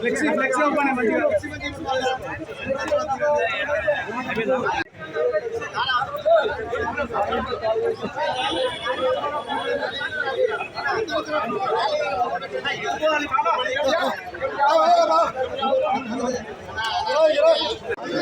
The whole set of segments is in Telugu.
Flexi flexi open మంచిగా. 有了有了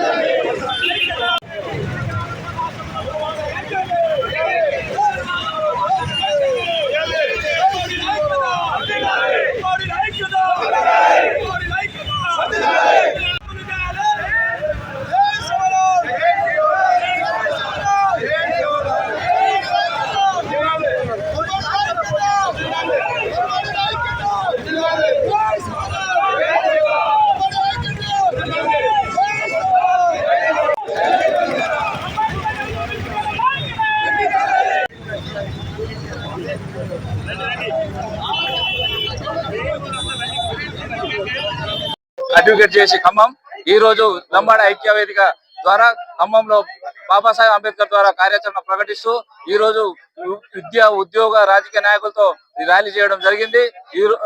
అడ్వకేట్ చేసి ఖమ్మం. ఈ రోజు లంబాడ ఐక్య వేదిక ద్వారా ఖమ్మంలో బాబాసాహెబ్ అంబేద్కర్ ద్వారా కార్యాచరణ ప్రకటిస్తూ ఈ రోజు విద్యా విద్య ఉద్యోగ రాజకీయ నాయకులతో ఈ ర్యాలీ చేయడం జరిగింది.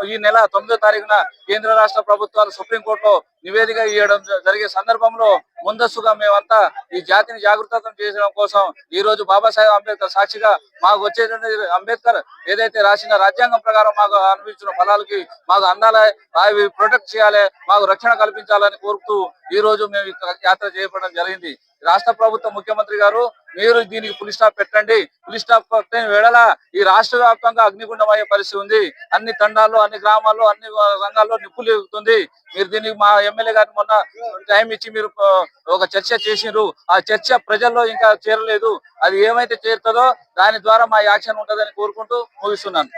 ఈ నెల తొమ్మిదో తారీఖున కేంద్ర రాష్ట్ర ప్రభుత్వాలు సుప్రీంకోర్టులో నివేదిక ఇవ్వడం జరిగే సందర్భంలో ముందస్తుగా మేమంతా ఈ జాతిని జాగృతం చేయడం కోసం ఈ రోజు బాబాసాహెబ్ అంబేద్కర్ సాక్షిగా మాకు వచ్చేటువంటి అంబేద్కర్ ఏదైతే రాసిన రాజ్యాంగం ప్రకారం మాకు అనిపించిన ఫలాలకి మాకు అందాలి అవి ప్రొటెక్ట్ చేయాలి మాకు రక్షణ కల్పించాలని కోరుతూ ఈ రోజు మేము యాత్ర చేయడం జరిగింది. రాష్ట్ర ప్రభుత్వ ముఖ్యమంత్రి గారు మీరు దీనికి పులి స్టాప్ పెట్టండి. పులి స్టాప్ పెట్టిన వేళల ఈ రాష్ట్ర వ్యాప్తంగా అగ్నిగుండం అయ్యే పరిస్థితి ఉంది. అన్ని తండాల్లో అన్ని గ్రామాల్లో అన్ని రంగాల్లో నిప్పులు ఎగుతుంది మీరు దీనికి మా ఎమ్మెల్యే గారిని మొన్న టైం ఇచ్చి మీరు ఒక చర్చ చేసినారు ఆ చర్చ ప్రజల్లో ఇంకా చేరలేదు. అది ఏమైతే చేరుతుందో దాని ద్వారా మా యాక్షన్ ఉంటుందని కోరుకుంటూ ముగిస్తున్నాను.